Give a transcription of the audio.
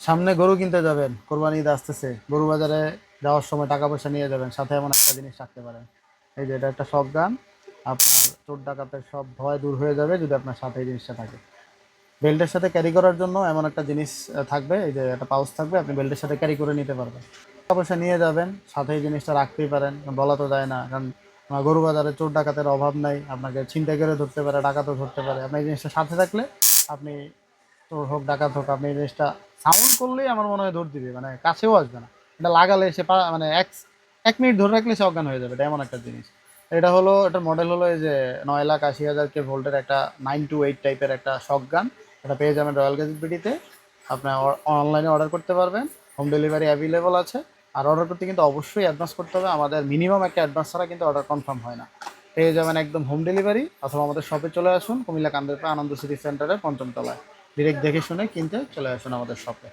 সামনে গরু কিনতে যাবেন। কোরবানি ঈদ আসতেছে। গরু বাজারে যাওয়ার সময় টাকা পয়সা নিয়ে যাবেন। সাথে এমন একটা জিনিস রাখতে পারেন। এই যে এটা একটা শক গান। আপনার চোর ডাকাতের সব ভয় দূর হয়ে যাবে যদি আপনার সাথে এই জিনিসটা থাকে। বেল্টের সাথে ক্যারি করার জন্য এমন একটা জিনিস থাকবে। এই যে একটা পাউচ থাকবে, আপনি বেল্টের সাথে ক্যারি করে নিতে পারবেন। টাকা পয়সা নিয়ে যাবেন। সাথে এই জিনিসটা রাখতেই পারেন। বলা তো যায় না, কারণ গরু বাজারে চোর ডাকাতের অভাব নাই। আপনাকে ছিনতাই করে ধরতে পারে, ডাকাতও ধরতে পারে। আপনি এই জিনিসটা সাথে থাকলে আপনি চোর হোক, ডাকাত হোক, আপনি এই জিনিসটা সাউন্ড করলেই আমার মনে হয় দৌড় দিবে মানে কাছেও আসবে না। এটা লাগালে সে মানে এক এক মিনিট ধরে রাখলে সে অজ্ঞান হয়ে যাবে, এটা এমন একটা জিনিস। এটা হলো এটার মডেল হলো এই যে নয় লাখ আশি হাজার কে ভোল্টের একটা নাইন টু এইট টাইপের একটা শক গান এটা পেয়ে যাবেন রয়্যাল গ্যাজেট বিডিতে আপনার অনলাইনে অর্ডার করতে পারবেন হোম ডেলিভারি অ্যাভেলেবল আছে। আর অর্ডার করতে কিন্তু অবশ্যই অ্যাডভান্স করতে হবে, আমাদের মিনিমাম একটা অ্যাডভান্স ছাড়া কিন্তু অর্ডার কনফার্ম হয় না। পেয়ে যাবেন একদম হোম ডেলিভারি অথবা আমাদের শপে চলে আসুন, কুমিল্লা কান্দারপা আনন্দ সিটি সেন্টারে পঞ্চম তলায়। ডিরেক্ট দেখে শুনে কিনতে চলে আসুন আমাদের শপে